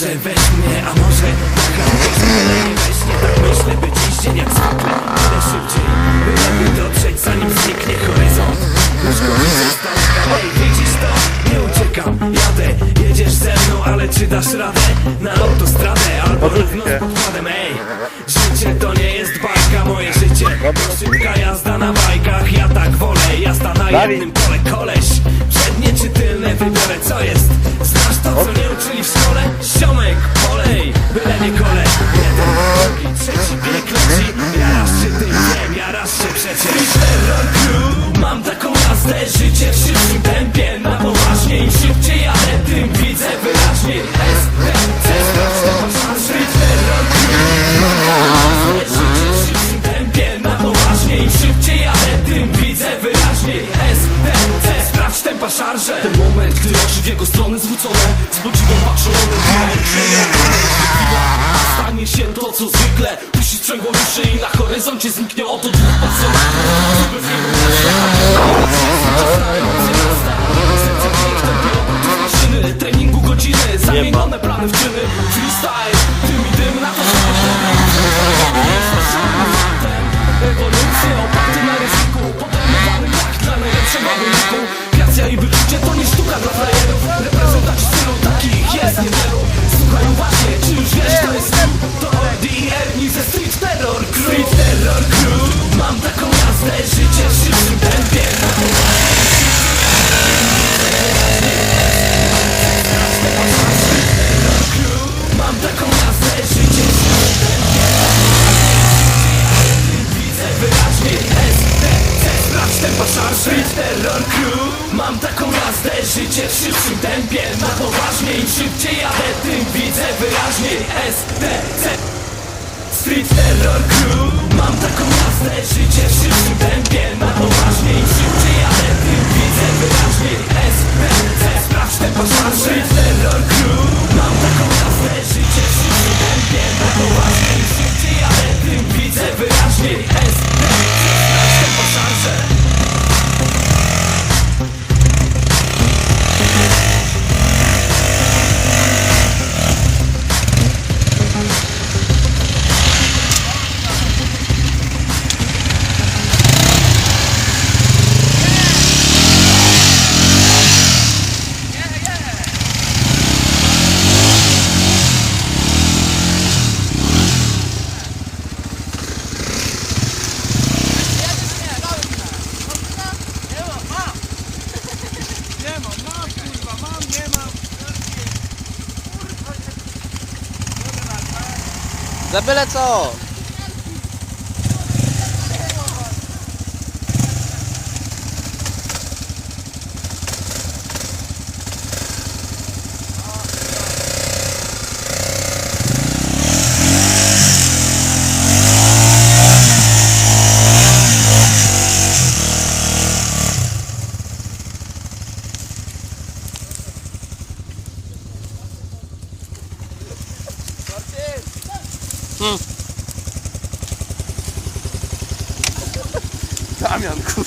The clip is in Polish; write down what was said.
Może weź mnie, a może taka Weź nie tak myślę, by dziś dzień jak zwykle Idę szybciej, by lepiej dotrzeć Zanim zniknie horyzont. Już kończy stąd, ej widzisz to? Nie uciekam, jadę Jedziesz ze mną, ale czy dasz radę? Na autostradę? Albo równo z podkładem, ej. Życie to nie jest bajka, moje życie To szybka jazda na bajkach. Ja tak wolę, jazda na jednym kole. Koleś, przednie czy tylne, wybiorę co jest. Znasz to, co nie SPT Sprawdź tempa szarże. Ten moment, gdy oczy w jego stronę zwrócone Z podziwem patrzą one Stanie się to co zwykle. Puści sprzęgło ruszy i na horyzoncie zniknie oto dwóch pasowanych Mam taką jazdę, życie w szybszym tempie Na poważnie im szybciej jadę, tym widzę wyraźniej. STC Street Terror Crew. Mam taką jazdę, życie w szybszym tempie Na poważnie im szybciej jadę, tym widzę wyraźniej. STC Sprawdź te pożarze Za byle co! 라면. 그